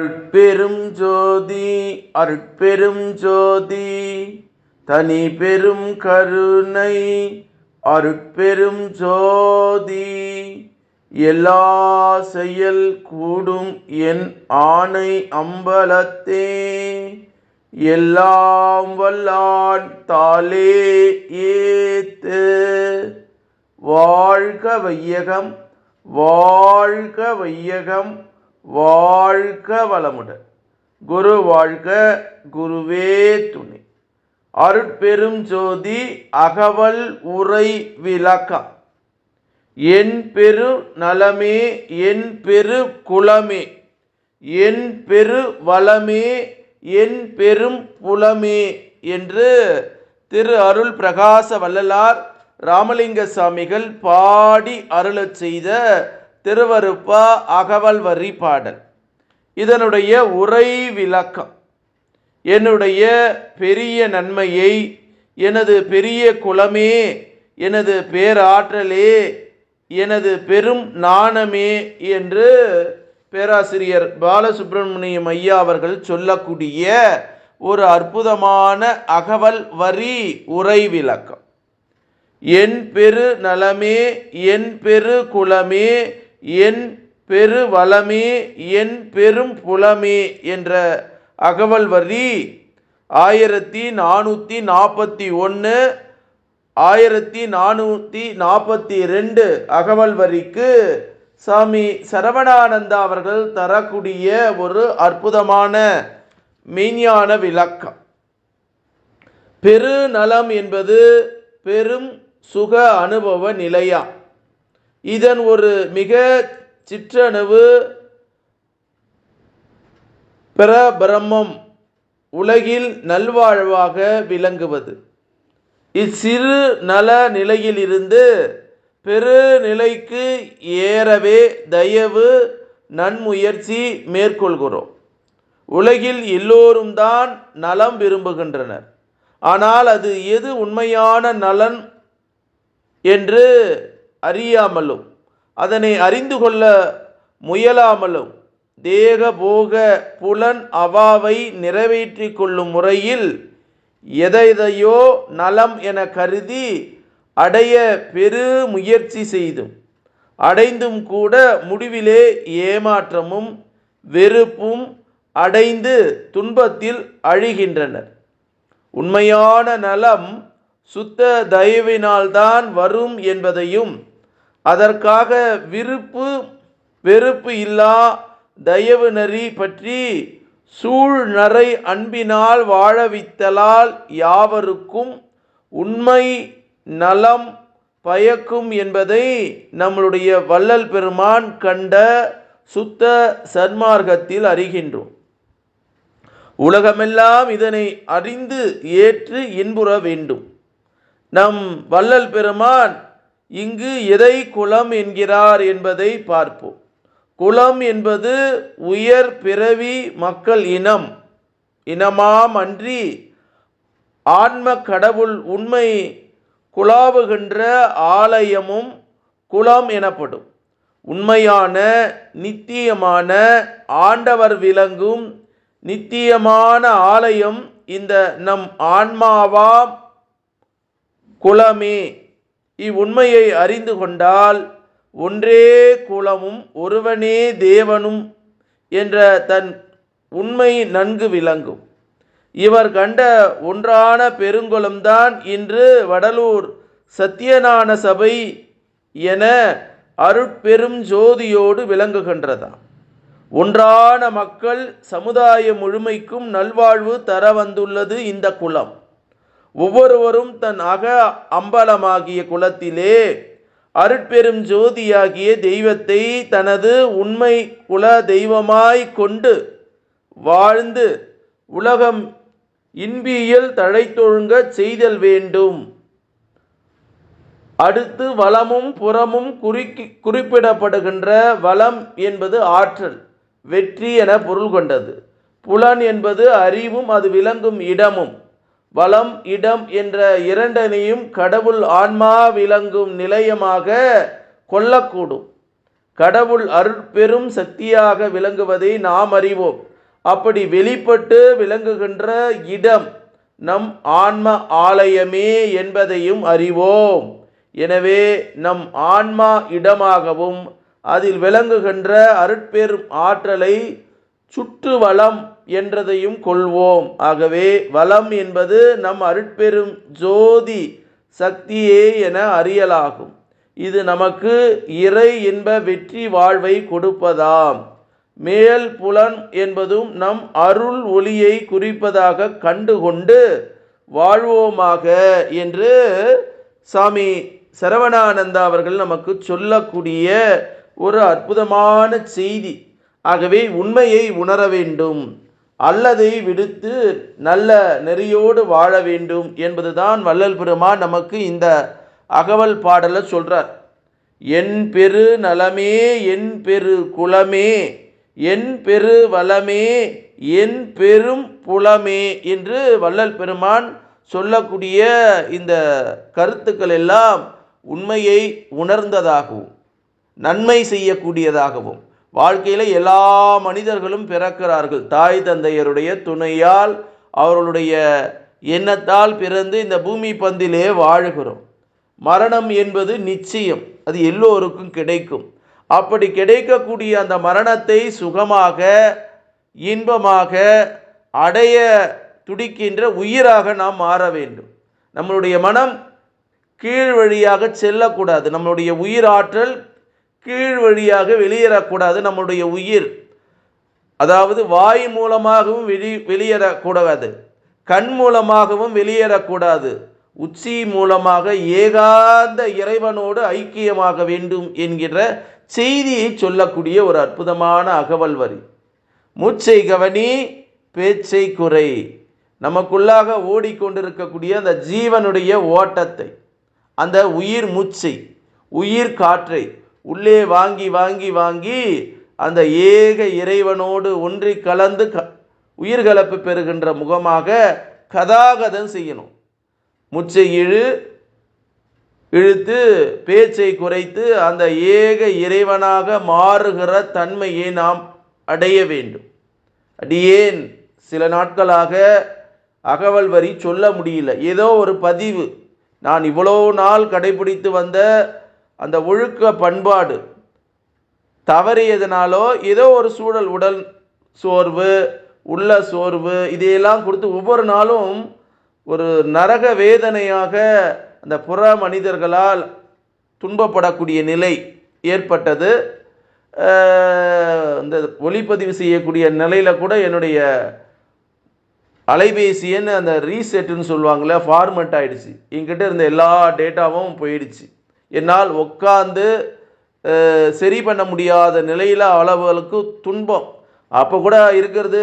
அருட்பெரும் ஜோதி அருட்பெரும் ஜோதி தனி பெரும் கருணை அருட்பெரும் ஜோதி. எல்லா செயல் கூடும் என் ஆணை அம்பலத்தே. எல்லாம் வல்லான் தாலே ஏத்து. வாழ்க வையகம் வாழ்க வையகம் வாழ்க வளமுடன் குரு வாழ்க குருவே துணை. அருட்பெரும் ஜோதி அகவல் உரை விளக்கம். என் பெரு நலமே என் பெரு குலமே. என் பெரு வளமே என் பெரும் புலமே என்று திரு அருள் பிரகாச வள்ளலார் ராமலிங்க சாமிகள் பாடி அருளச் செய்த திருவருப்பா அகவல் வரி பாடல். இதனுடைய உரை விளக்கம். என்னுடைய பெரிய நன்மையை எனது பெரிய குலமே எனது பேராற்றலே எனது பெரும் நாணமே என்று பேராசிரியர் பாலசுப்ரமணியம் ஐயா அவர்கள் சொல்லக்கூடிய ஒரு அற்புதமான அகவல் வரி உரை விளக்கம். என் பெரு நலமே என் பெரு குலமே என் பெரு வளமே என் பெரும் புலமே என்ற அகவல் வரி ஆயிரத்தி நானூற்றி நாற்பத்தி ஒன்று ஆயிரத்தி நானூற்றி நாற்பத்தி ரெண்டு அகவல் வரிக்கு சாமி சரவணானந்தா அவர்கள் தரக்கூடிய ஒரு அற்புதமான மெய்ஞான விளக்கம். பெருநலம் என்பது பெரும் சுக அனுபவ நிலையா இதன் ஒரு மிக சிற்றணுவு பிரபிரமம் உலகில் நல்வாழ்வாக விளங்குவது. இச்சிறு நல நிலையிலிருந்து பெருநிலைக்கு ஏறவே தயவு நன்முயற்சி மேற்கொள்கிறோம். உலகில் எல்லோரும் தான் நலம் விரும்புகின்றனர். ஆனால் அது எது உண்மையான நலன் என்று அறியாமலும் அதனை அறிந்து கொள்ள முயலாமலும் தேக போக புலன் அவாவை நிறைவேற்றி கொள்ளும் முறையில் எதையோ நலம் என கருதி அடைய பெரு முயற்சி செய்தும் அடைந்தும் கூட முடிவிலே ஏமாற்றமும் வெறுப்பும் அடைந்து துன்பத்தில் அழிகின்றனர். உண்மையான நலம் சுத்த தயவினால்தான் வரும் என்பதையும் அதற்காக விருப்பு வெறுப்பு இல்லா தயவு நெறி பற்றி சூழ்நரை அன்பினால் வாழவித்தலால் யாவருக்கும் உண்மை நலம் பயக்கும் என்பதை நம்மளுடைய வள்ளல் பெருமான் கண்ட சுத்த சன்மார்க்கத்தில் அறிகின்றோம். உலகமெல்லாம் இதனை அறிந்து ஏற்று இன்புற வேண்டும். நம் வள்ளல் பெருமான் இங்கு எதை குலம் என்கிறார் என்பதை பார்ப்போம். குலம் என்பது உயர் பிறவி மக்கள் இனம். இனமாம் அன்றி ஆன்ம கடவுள் உண்மை குலாவுகின்ற ஆலயமும் குலம் எனப்படும். உண்மையான நித்தியமான ஆண்டவர் விளங்கும் நித்தியமான ஆலயம் இந்த நம் ஆன்மாவாம் குலமே இவ்வுண்மையை அறிந்து கொண்டால் ஒன்றே குலமும் ஒருவனே தேவனும் என்ற தன் உண்மை நன்கு விளங்கும். இவர் கண்ட ஒன்றான பெருங்குளம்தான் இன்று வடலூர் சத்தியநான சபை என அருட்பெரும் ஜோதியோடு விளங்குகின்றதாம் ஒன்றான மக்கள் சமுதாயம் முழுமைக்கும் நல்வாழ்வு தர வந்துள்ளது இந்த குலம் ஒவ்வொருவரும் தன் அக அம்பலமாகிய குலத்திலே அருட்பெரும் ஜோதியாகிய தெய்வத்தை தனது உண்மை குல தெய்வமாய் கொண்டு வாழ்ந்து உலகம் இன்பியல் தழைத்தொழுங்க செய்தல் வேண்டும். அடுத்து வளமும் புறமும் குறிக்கி குறிப்பிடப்படுகின்ற வளம் என்பது ஆற்றல் வெற்றி என பொருள் கொண்டது. புலன் என்பது அறிவும் அது விளங்கும் இடமும். வளம் இடம் என்ற இரண்டனையும் கடவுள் ஆன்மா விளங்கும் நிலையமாக கொள்ளக்கூடும். கடவுள் அருட்பெரும் சக்தியாக விளங்குவதை நாம் அறிவோம். அப்படி வெளிப்பட்டு விளங்குகின்ற இடம் நம் ஆன்ம ஆலயமே என்பதையும் அறிவோம். எனவே நம் ஆன்மா இடமாகவும் அதில் விளங்குகின்ற அருட்பெரும் ஆற்றலை சுற்று வளம் என்றதையும் கொள்வோம். ஆகவே வளம் என்பது நம் அருட்பெரும் ஜோதி சக்தியே என அறியலாகும். இது நமக்கு இறை இன்ப வெற்றி வாழ்வை கொடுப்பதாம். மேல் புலன் என்பதும் நம் அருள் ஒளியை குறிப்பதாக கண்டுகொண்டு வாழ்வோமாக என்று சாமி சரவணானந்தா அவர்கள் நமக்கு சொல்லக்கூடிய ஒரு அற்புதமான செய்தி. ஆகவே உண்மையை உணர வேண்டும். அல்லதை விடுத்து நல்ல நெறியோடு வாழ வேண்டும் என்பதுதான் வள்ளல் பெருமான் நமக்கு இந்த அகவல் பாடலை சொல்கிறார் என் பெரு நலமே என் பெரு குலமே என் பெரு வளமே என் பெரும் புலமே என்று வள்ளல் பெருமான் சொல்லக்கூடிய இந்த கருத்துக்கள் எல்லாம் உண்மையை உணர்ந்ததாகவும் நன்மை செய்யக்கூடியதாகவும். வாழ்க்கையில் எல்லா மனிதர்களும் பிறக்கிறார்கள். தாய் தந்தையருடைய துணையால் அவர்களுடைய எண்ணத்தால் பிறந்து இந்த பூமி பந்திலே வாழுகிறோம். மரணம் என்பது நிச்சயம். அது எல்லோருக்கும் கிடைக்கும். அப்படி கிடைக்கக்கூடிய அந்த மரணத்தை சுகமாக இன்பமாக அடைய துடிக்கின்ற உயிராக நாம் மாற வேண்டும். நம்மளுடைய மனம் கீழ் வழியாக செல்லக்கூடாது. நம்மளுடைய உயிர் ஆற்றல் கீழ் வழியாக வெளியேறக்கூடாது நம்முடைய உயிர். அதாவது வாய் மூலமாகவும் வெளி வெளியேறக்கூடாது. கண் மூலமாகவும் வெளியேறக்கூடாது. உச்சி மூலமாக ஏகாந்த இறைவனோடு ஐக்கியமாக வேண்டும் என்கிற செய்தியை சொல்லக்கூடிய ஒரு அற்புதமான அகவல் வரி. மூச்சை கவனி பேச்சை குறை. நமக்குள்ளாக ஓடிக்கொண்டிருக்கக்கூடிய அந்த ஜீவனுடைய ஓட்டத்தை அந்த உயிர் மூச்சை உயிர் காற்றை உள்ளே வாங்கி வாங்கி வாங்கி அந்த ஏக இறைவனோடு ஒன்றி கலந்து க உயிர்கலப்பு பெறுகின்ற முகமாக கதாகதம் செய்யணும். முச்சை இழு இழுத்து பேச்சை குறைத்து அந்த ஏக இறைவனாக மாறுகிற தன்மையை நாம் அடைய வேண்டும். அடியேன் சில நாட்களாக அகவல் வரி சொல்ல முடியல. ஏதோ ஒரு பதிவு. நான் இவ்வளோ நாள் கடைபிடித்து வந்த அந்த ஒழுக்க பண்பாடு. தவறியதுனாலோ ஏதோ ஒரு சூழல் உடல் சோர்வு உள்ள சோர்வு இதையெல்லாம் கொடுத்து ஒவ்வொரு நாளும் ஒரு நரக வேதனையாக அந்த புற மனிதர்களால் துன்பப்படக்கூடிய நிலை ஏற்பட்டது. இந்த ஒளிப்பதிவு செய்யக்கூடிய நிலையில் கூட என்னுடைய அலைபேசின்னு அந்த ரீசெட்டுன்னு சொல்லுவாங்கள்ல ஃபார்மெட் ஆகிடுச்சு என்கிட்ட இருந்த எல்லா டேட்டாவும் போயிடுச்சு. என்னால் உட்காந்து சரி பண்ண முடியாத நிலையில் அளவுகளுக்கு துன்பம். அப்போ கூட இருக்கிறது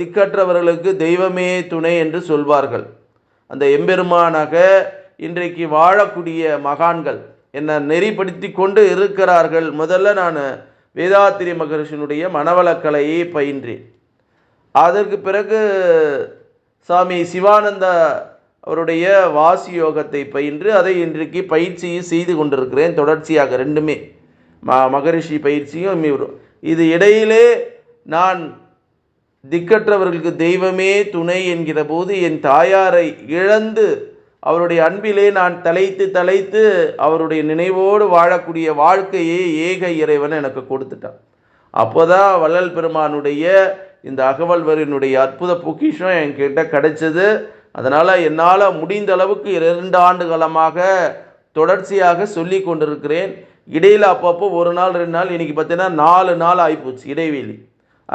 திக்கற்றவர்களுக்கு தெய்வமே துணை என்று சொல்வார்கள். அந்த எம்பெருமானாக இன்றைக்கு வாழக்கூடிய மகான்கள் என்னை நெறிப்படுத்தி கொண்டு இருக்கிறார்கள். முதல்ல நான் வேதாத்திரி மகரிஷினுடைய மனவளக்கலையை பயின்றேன். அதற்கு பிறகு சாமி சிவானந்த அவருடைய வாசி யோகத்தை பயின்று அதை இன்றைக்கு பயிற்சியும் செய்து கொண்டிருக்கிறேன் தொடர்ச்சியாக ரெண்டுமே. ம மகரிஷி பயிற்சியும் இது இடையிலே நான் திக்கற்றவர்களுக்கு தெய்வமே துணை என்கிற போது என் தாயாரை இழந்து அவருடைய அன்பிலே நான் தலைத்து தலைத்து அவருடைய நினைவோடு வாழக்கூடிய வாழ்க்கையே ஏக இறைவன் எனக்கு கொடுத்துட்டான். அப்போதான் வள்ளல் பெருமானுடைய இந்த அகவல்வரினுடைய அற்புத பொக்கிஷம் என்கிட்ட கிடைச்சது. அதனால் என்னால் முடிந்த அளவுக்கு இரண்டு ஆண்டு காலமாக தொடர்ச்சியாக சொல்லி கொண்டிருக்கிறேன். இடையில் அப்பப்போ ஒரு நாள் ரெண்டு நாள் இன்றைக்கி பார்த்தீங்கன்னா நாலு நாள் ஆகிப்போச்சு இடைவெளி.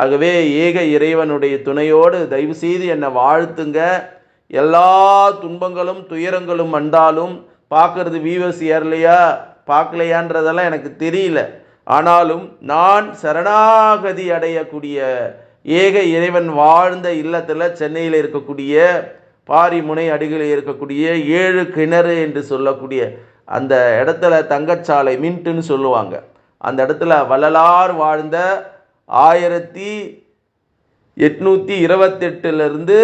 ஆகவே ஏக இறைவனுடைய துணையோடு தயவு செய்து என்னை வாழ்த்துங்க. எல்லா துன்பங்களும் துயரங்களும் வந்தாலும் பார்க்குறது வியூவர்ஸ் ஏறலையா? பார்க்கலையான்றதெல்லாம் எனக்கு தெரியல. ஆனாலும் நான் சரணாகதி அடையக்கூடிய ஏக இறைவன் வாழ்ந்த இல்லத்தில் சென்னையில் இருக்கக்கூடிய பாரிமுனை அடிகளில் இருக்கக்கூடிய ஏழு கிணறு என்று சொல்லக்கூடிய அந்த இடத்துல தங்கச்சாலை மின்ட்டுன்னு சொல்லுவாங்க. அந்த இடத்துல வள்ளலார் வாழ்ந்த ஆயிரத்தி எட்நூற்றி இருபத்தெட்டுலேருந்து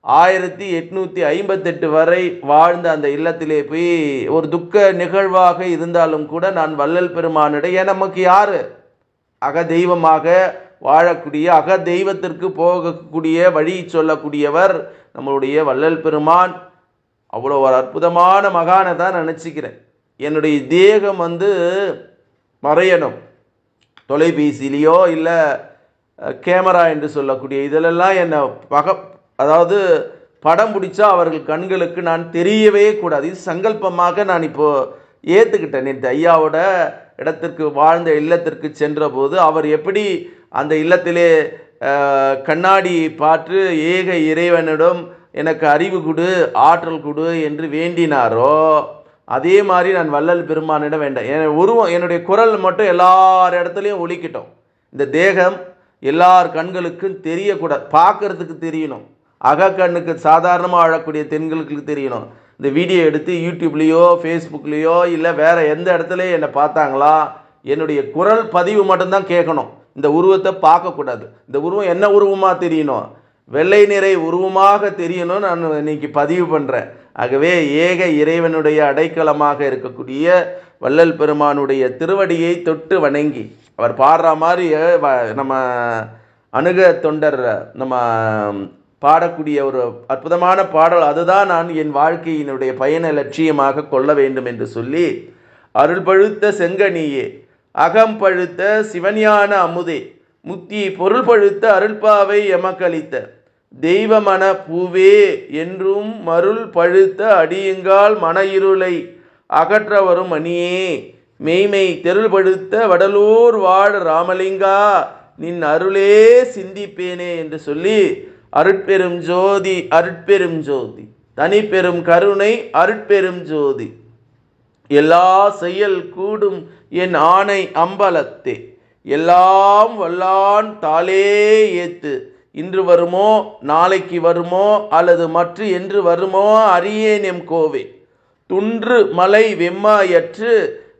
ஆயிரத்தி எட்நூற்றி ஐம்பத்தெட்டு வரை வாழ்ந்த அந்த இல்லத்திலே போய் ஒரு துக்க நிகழ்வாக இருந்தாலும் கூட நான் வள்ளல் பெருமானிடம் நமக்கு யார்? அக தெய்வமாக வாழக்கூடிய அக தெய்வத்திற்கு போகக்கூடிய வழி சொல்லக்கூடியவர் நம்மளுடைய வள்ளல் பெருமான். அவ்வளோ ஒரு அற்புதமான மகானை தான் நினச்சிக்கிறேன். என்னுடைய தேகம் வந்து மறையணும். தொலைபேசியிலையோ இல்லை கேமரா என்று சொல்லக்கூடிய இதிலெல்லாம் என்னை பக அதாவது படம் பிடிச்சா அவர்கள் கண்களுக்கு நான் தெரியவே கூடாது. இது சங்கல்பமாக நான் இப்போது ஏற்றுக்கிட்டேன் நேற்று ஐயாவோட இடத்திற்கு வாழ்ந்த இல்லத்திற்கு சென்றபோது அவர் எப்படி அந்த இல்லத்திலே கண்ணாடி பார்த்து ஏக இறைவனிடம் எனக்கு அறிவு கொடு ஆற்றல் கொடு என்று வேண்டினாரோ? அதே மாதிரி நான் வள்ளல் பெருமானிடம் வேண்டேன். என் உருவம் என்னுடைய குரல் மட்டும் எல்லார் இடத்துலையும் ஒழிக்கட்டும் இந்த தேகம் எல்லார் கண்களுக்கும் தெரியக்கூடாது. பார்க்கறதுக்கு தெரியணும். அக கண்ணுக்கு சாதாரணமாக வாழக்கூடிய தென்களுக்கு தெரியணும். இந்த வீடியோ எடுத்து யூடியூப்லேயோ ஃபேஸ்புக்லேயோ இல்லை வேறு எந்த இடத்துலையும் என்னை பார்த்தாங்களா என்னுடைய குரல் பதிவு மட்டும்தான் கேட்கணும். இந்த உருவத்தை பார்க்கக்கூடாது. இந்த உருவம் என்ன உருவமாக தெரியணும்? வெள்ளை நிறை உருவமாக தெரியணும் நான் இன்னைக்கு பதிவு பண்ணுறேன் ஆகவே ஏக இறைவனுடைய அடைக்கலமாக இருக்கக்கூடிய வள்ளல் பெருமானுடைய திருவடியை தொட்டு வணங்கி அவர் பாடுற மாதிரி வ- நம்ம அணுக தொண்டர் நம்ம பாடக்கூடிய ஒரு அற்புதமான பாடல் அதுதான் நான் என் வாழ்க்கையினுடைய பயண லட்சியமாக கொள்ள வேண்டும் என்று சொல்லி அருள் பழுத்த செங்கனியே அகம் பழுத்த சிவஞான அமுதே முத்தி பொருள் பழுத்த அருள்பாவை எமக்களித்த. தெய்வமன பூவே என்றும் மருள் பழுத்த அடியுங்கால் மன இருளை அகற்ற வரும் மணியே மெய்மை தெருள்படுத்த வடலூர் வாழ் ராமலிங்கா நின் அருளே சிந்திப்பேனே என்று சொல்லி அருட்பெரும் ஜோதி அருட்பெரும் ஜோதி. தனிப்பெரும் கருணை அருட்பெரும் ஜோதி. எல்லா செயல் கூடும் என் ஆணை அம்பலத்தே. எல்லாம் வல்லான் தாளே ஏத்து. இன்று வருமோ நாளைக்கு வருமோ அல்லது மற்ற என்று வருமோ அறியேன் எம் கோவே. துன்று மலை வெம்மாயற்று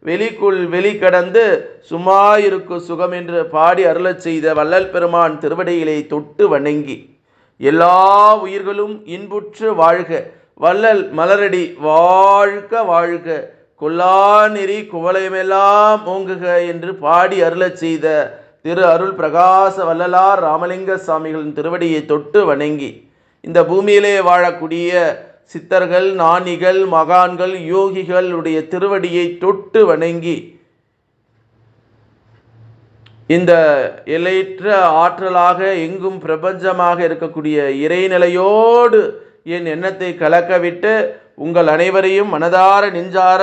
வெளிக்குள் வெளிக்கடந்து சும்மாயிருக்கு சுகம் என்று பாடி அருளச் செய்த வள்ளல் பெருமான் திருவடியிலே தொட்டு வணங்கி எல்லா உயிர்களும் இன்புற்று வாழ்க வள்ளல் மலரடி வாழ்க வாழ்க கொல்லாநெறி குவளையமெல்லாம் ஓங்குக என்று பாடி அருளச் செய்த திரு அருள் பிரகாச வல்லலார் ராமலிங்க சாமிகளின் திருவடியை தொட்டு வணங்கி இந்த பூமியிலே வாழக்கூடிய சித்தர்கள் நாணிகள் மகான்கள் யோகிகளுடைய திருவடியை தொட்டு வணங்கி இந்த எல்லையற்ற ஆற்றலாக எங்கும் பிரபஞ்சமாக இருக்கக்கூடிய இறைநிலையோடு என் எண்ணத்தை கலக்கவிட்டு உங்கள் அனைவரையும் மனதார நெஞ்சார